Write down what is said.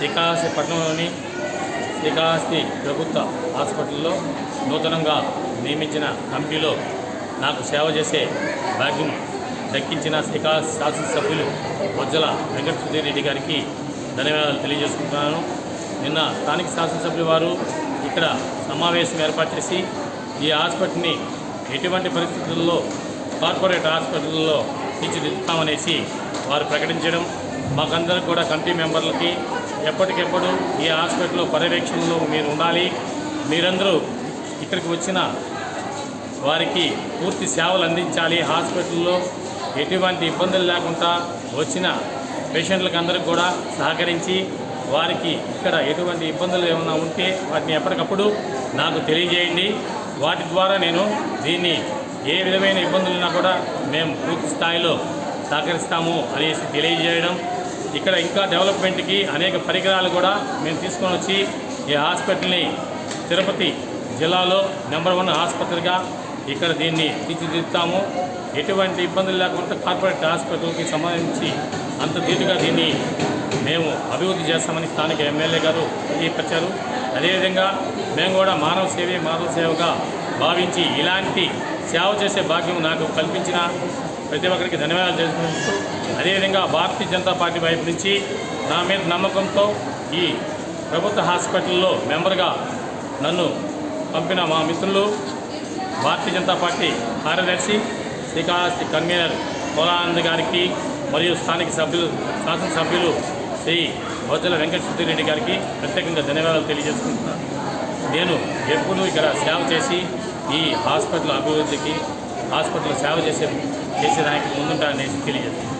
శ్రీకాళహస్తి పట్టణంలోని శ్రీకాళహస్తి ప్రభుత్వ హాస్పిటల్లో నూతనంగా నియమించిన కమిటీలో నాకు సేవ చేసే భాగ్యం దక్కించిన శ్రీకాళహస్తి శాసనసభ్యులు బొజ్జల వెంకట సుధీర్ రెడ్డి గారికి ధన్యవాదాలు తెలియజేసుకుంటున్నాను. నిన్న స్థానిక శాసనసభ్యులు వారు ఇక్కడ సమావేశం ఏర్పాటు చేసి ఈ హాస్పిటల్ని ఎటువంటి పరిస్థితుల్లో కార్పొరేట్ హాస్పిటల్లో తీర్చిదిద్దుతామనేసి వారు ప్రకటించడం మాకందరికి కూడా కమిటీ మెంబర్లకి ఎప్పటికెప్పుడు ఈ హాస్పిటల్లో పర్యవేక్షణలో మీరు ఉండాలి. మీరందరూ ఇక్కడికి వచ్చిన వారికి పూర్తి సేవలు అందించాలి. హాస్పిటల్లో ఎటువంటి ఇబ్బందులు లేకుండా వచ్చిన పేషెంట్లకు అందరికి కూడా సహకరించి వారికి ఇక్కడ ఎటువంటి ఇబ్బందులు ఏమైనా ఉంటే వాటిని ఎప్పటికప్పుడు నాకు తెలియజేయండి. వాటి ద్వారా నేను దీన్ని ఏ విధమైన ఇబ్బందులున్నా కూడా మేము పూర్తి స్థాయిలో సహకరిస్తాము అనేసి తెలియజేయడం ఇక్కడ ఇంకా డెవలప్మెంట్కి అనేక పరికరాలు కూడా మేము తీసుకొని వచ్చి ఈ హాస్పిటల్ని తిరుపతి జిల్లాలో నెంబర్ వన్ ఆసుపత్రిగా ఇక్కడ దీన్ని తీర్చిదిద్దుతాము. ఎటువంటి ఇబ్బందులు లేకుండా కార్పొరేట్ హాస్పిటల్కి సంబంధించి అంత ధీటుగా దీన్ని మేము అభివృద్ధి చేస్తామని స్థానిక ఎమ్మెల్యే గారు తెలియపరిచారు. అదేవిధంగా మేము కూడా మానవ సేవే మానవ సేవగా భావించి ఇలాంటి సేవ చేసే భాగ్యం నాకు కల్పించిన ప్రతి ఒక్కరికి ధన్యవాదాలు తెలుసుకుంటూ అదేవిధంగా భారతీయ జనతా పార్టీ వైపు నుంచి నా మీద నమ్మకంతో ఈ ప్రభుత్వ హాస్పిటల్లో మెంబర్గా నన్ను పంపిన మా మిత్రులు భారతీయ జనతా పార్టీ కార్యదర్శి శ్రీకాళహస్తి కన్వీనర్ కోలానంద్ గారికి మరియు స్థానిక సభ్యులు శాసనసభ్యులు శ్రీ బొజ్జల వెంకట సుద్దిరెడ్డి గారికి ప్రత్యేకంగా ధన్యవాదాలు తెలియజేసుకుంటున్నాను నేను ఎప్పుడూ ఇక్కడ సేవ చేసి ఈ హాస్పిటల్ అభివృద్ధికి హాస్పిటల్ సేవ చేసే చేసేదానికి ముందుంటారనేసి తెలియజేస్తున్నాను